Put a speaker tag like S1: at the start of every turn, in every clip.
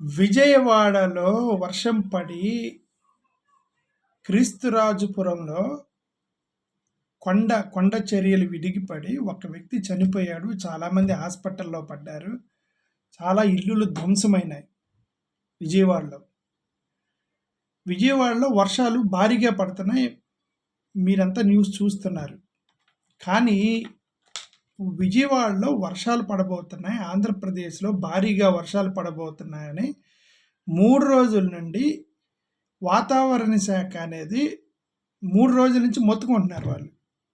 S1: విజయవాడలో వర్షం పడి క్రీస్తురాజుపురంలో కొండ కొండ చర్యలు విడిగిపడి ఒక వ్యక్తి చనిపోయాడు. చాలామంది హాస్పిటల్లో పడ్డారు. చాలా ఇల్లులు ధ్వంసమైనాయి విజయవాడలో. విజయవాడలో వర్షాలు భారీగా పడుతున్నాయి. మీరంతా న్యూస్ చూస్తున్నారు. కానీ విజయవాడలో వర్షాలు పడబోతున్నాయి. ఆంధ్రప్రదేశ్లో భారీగా వర్షాలు పడబోతున్నాయని మూడు రోజుల నుండి వాతావరణ శాఖ అనేది మూడు రోజుల నుంచి మొత్తుకుంటున్నారు వాళ్ళు.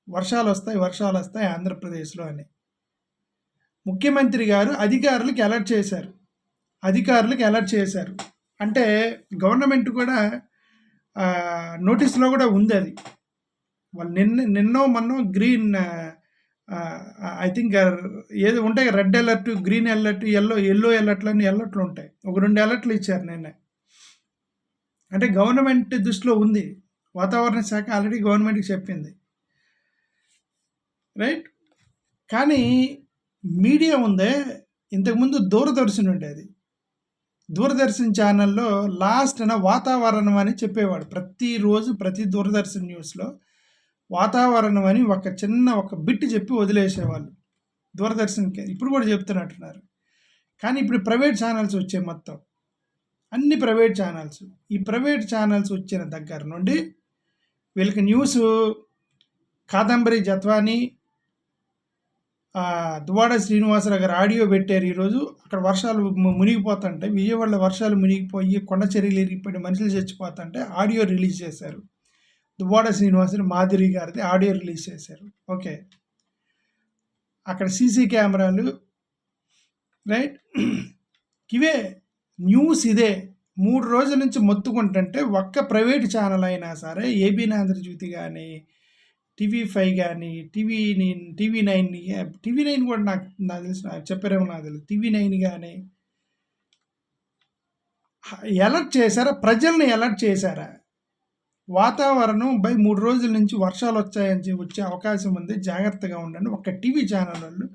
S1: వర్షాలు వస్తాయి వర్షాలు వస్తాయి ఆంధ్రప్రదేశ్లో అని. ముఖ్యమంత్రి గారు అధికారులకు అలర్ట్ చేశారు. అధికారులకు అలర్ట్ చేశారు. అంటే గవర్నమెంట్ కూడా నోటీస్లో కూడా ఉంది అది. వాళ్ళు నిన్న నిన్నో మొన్నో గ్రీన్ ఐ థింక్ ఏది ఉంటాయి red alert green alert yellow yellow అలర్ట్లు అని అలర్ట్లు ఉంటాయి. ఒక రెండు అలర్ట్లు ఇచ్చారు నిన్నే. అంటే గవర్నమెంట్ దృష్టిలో ఉంది. వాతావరణ శాఖ ఆల్రెడీ గవర్నమెంట్కి చెప్పింది. రైట్ కానీ మీడియా ఉందే ఇంతకుముందు దూరదర్శన్ ఉండేది. దూరదర్శన్ ఛానల్లో లాస్ట్ అయినా వాతావరణం అని చెప్పేవాడు. ప్రతిరోజు ప్రతి దూరదర్శన్ న్యూస్లో వాతావరణం అని ఒక చిన్న ఒక బిట్ చెప్పి వదిలేసేవాళ్ళు. దూరదర్శన్కి. ఇప్పుడు కూడా చెప్తున్నట్టున్నారు. కానీ ఇప్పుడు ప్రైవేట్ ఛానల్స్ వచ్చాయి మొత్తం. అన్ని ప్రైవేట్ ఛానల్స్. ఈ ప్రైవేట్ ఛానల్స్ వచ్చిన దగ్గర నుండి వీళ్ళకి న్యూస్ కాదంబరి జత్వాని దువాడ శ్రీనివాసరావు గారు ఆడియో పెట్టారు ఈరోజు. అక్కడ వర్షాలు మునిగిపోతుంటే విజయవాడలో వర్షాలు మునిగిపోయి కొండ చర్యలు ఇరిగిపోయి మనుషులు చచ్చిపోతుంటే ఆడియో రిలీజ్ చేశారు. దువ్వాడ శ్రీనివాసుని మాధురి గారిది ఆడియో రిలీజ్ చేశారు. ఓకే. అక్కడ సీసీ కెమెరాలు రైట్? ఇవే న్యూస్ ఇదే. మూడు రోజుల నుంచి మొత్తుకుంటుంటే ఒక్క ప్రైవేట్ ఛానల్ అయినా సరే ఏబీ ఆంధ్రజ్యోతి కానీ టీవీ ఫైవ్ కానీ TV nine TV nine TV nine కూడా నాకు నాకు తెలిసి నాకు చెప్పారేమో నాకు తెలియదు. టీవీ నైన్ కానీ అలర్ట్ చేశారా? ప్రజల్ని అలర్ట్ చేశారా? వాతావరణం బై మూడు రోజుల నుంచి వర్షాలు వచ్చాయని వచ్చే అవకాశం ఉంది. జాగ్రత్తగా ఉండండి. ఒక టీవీ ఛానల్ వాళ్ళు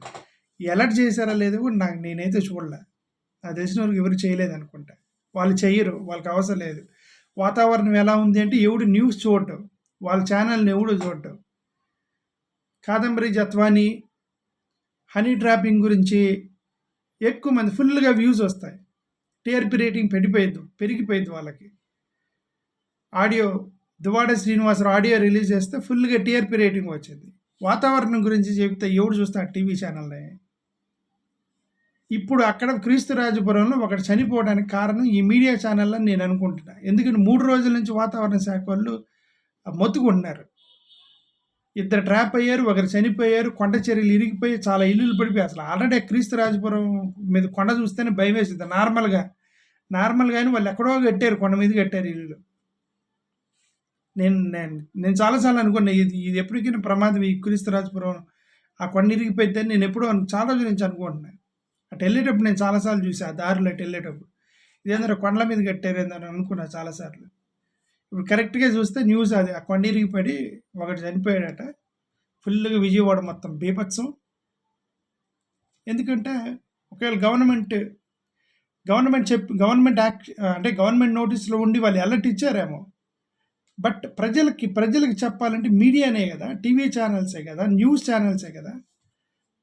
S1: ఎలర్ట్ చేశారా లేదు కూడా నాకు నేనైతే చూడలే. నా తెలిసిన వాళ్ళకి ఎవరు చేయలేదు అనుకుంటా. వాళ్ళు చెయ్యరు. వాళ్ళకి అవసరం లేదు. వాతావరణం ఎలా ఉంది అంటే ఎవడు న్యూస్ చూడటం వాళ్ళ ఛానల్ని ఎవడు చూడటం కాదంబరి జత్వాని హనీ ట్రాపింగ్ గురించి ఎక్కువ మంది ఫుల్గా వ్యూస్ వస్తాయి. టీఆర్పీ రేటింగ్ పెరిగిపోయిద్దు పెరిగిపోయింది వాళ్ళకి. Audio Duvvada Srinivasa Rao audio release చేస్తే ఫుల్గా టీఆర్పీ రేటింగ్ వచ్చింది. వాతావరణం గురించి చెబితే ఎవడు చూస్తాడు టీవీ ఛానల్ని? ఇప్పుడు అక్కడ క్రీస్తురాజపురంలో ఒకటి చనిపోవడానికి కారణం ఈ మీడియా ఛానల్లో నేను అనుకుంటున్నా. ఎందుకంటే మూడు రోజుల నుంచి వాతావరణ శాఖ వాళ్ళు మొత్తుకుంటున్నారు. ఇద్దరు ట్రాప్ అయ్యారు ఒకరు చనిపోయారు కొండ చర్యలు ఇరిగిపోయి చాలా ఇల్లులు పడిపోయి అసలు ఆల్రెడీ క్రీస్తురాజపురం మీద కొండ చూస్తేనే భయం వేసింది నార్మల్గా నార్మల్గానే వాళ్ళు ఎక్కడో కట్టారు కొండ మీద కట్టారు ఇల్లు. నేను నేను నేను చాలాసార్లు అనుకున్నా ఇది ఇది ఎప్పటికైనా ప్రమాదం ఈ క్రీస్తురాజపురం ఆ కొండ ఇరిగిపోయితే నేను ఎప్పుడూ చాలా రోజుల నుంచి అనుకుంటున్నాను అటు వెళ్ళేటప్పుడు నేను చాలాసార్లు చూసి ఆ దారిలో అటు వెళ్ళేటప్పుడు. ఇదేందో కొండల మీద కట్టారేందని అనుకున్నా చాలాసార్లు ఇప్పుడు కరెక్ట్గా చూస్తే న్యూస్ అది ఆ కొండ ఇరిగిపడి ఒకటి చనిపోయాడట. ఫుల్గా విజయవాడ మొత్తం బీభత్సం. ఎందుకంటే ఒకవేళ గవర్నమెంట్ గవర్నమెంట్ చెప్పి గవర్నమెంట్ యాక్ట్ అంటే గవర్నమెంట్ నోటీసులో ఉండి వాళ్ళు అలర్ట్ ఇచ్చారేమో. బట్ ప్రజలకి ప్రజలకి చెప్పాలంటే మీడియానే కదా టీవీ ఛానల్సే కదా న్యూస్ ఛానల్సే కదా.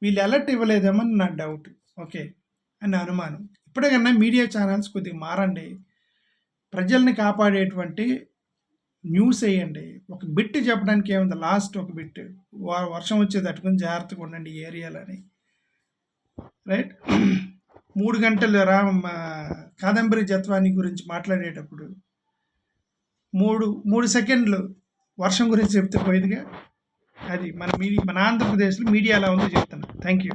S1: వీళ్ళు అలర్ట్ ఇవ్వలేదేమని నా డౌట్ ఓకే. అని అనుమానం. ఇప్పటికన్నా మీడియా ఛానల్స్ కొద్దిగా మారండి. ప్రజల్ని కాపాడేటువంటి న్యూస్ వేయండి. ఒక బిట్ చెప్పడానికి ఏముంది? లాస్ట్ ఒక బిట్. వర్షం వచ్చేది అట్టుకుని జాగ్రత్తగా ఉండండి ఏరియాలని. రైట్? మూడు గంటలు రా కాదంబరి జత్వాని గురించి మాట్లాడేటప్పుడు మూడు మూడు సెకండ్లు వర్షం గురించి చెప్తే పోయేదిగా. అది మన మీ మన ఆంధ్రప్రదేశ్లో మీడియా ఎలా ఉందో చెప్తాను థ్యాంక్ యూ.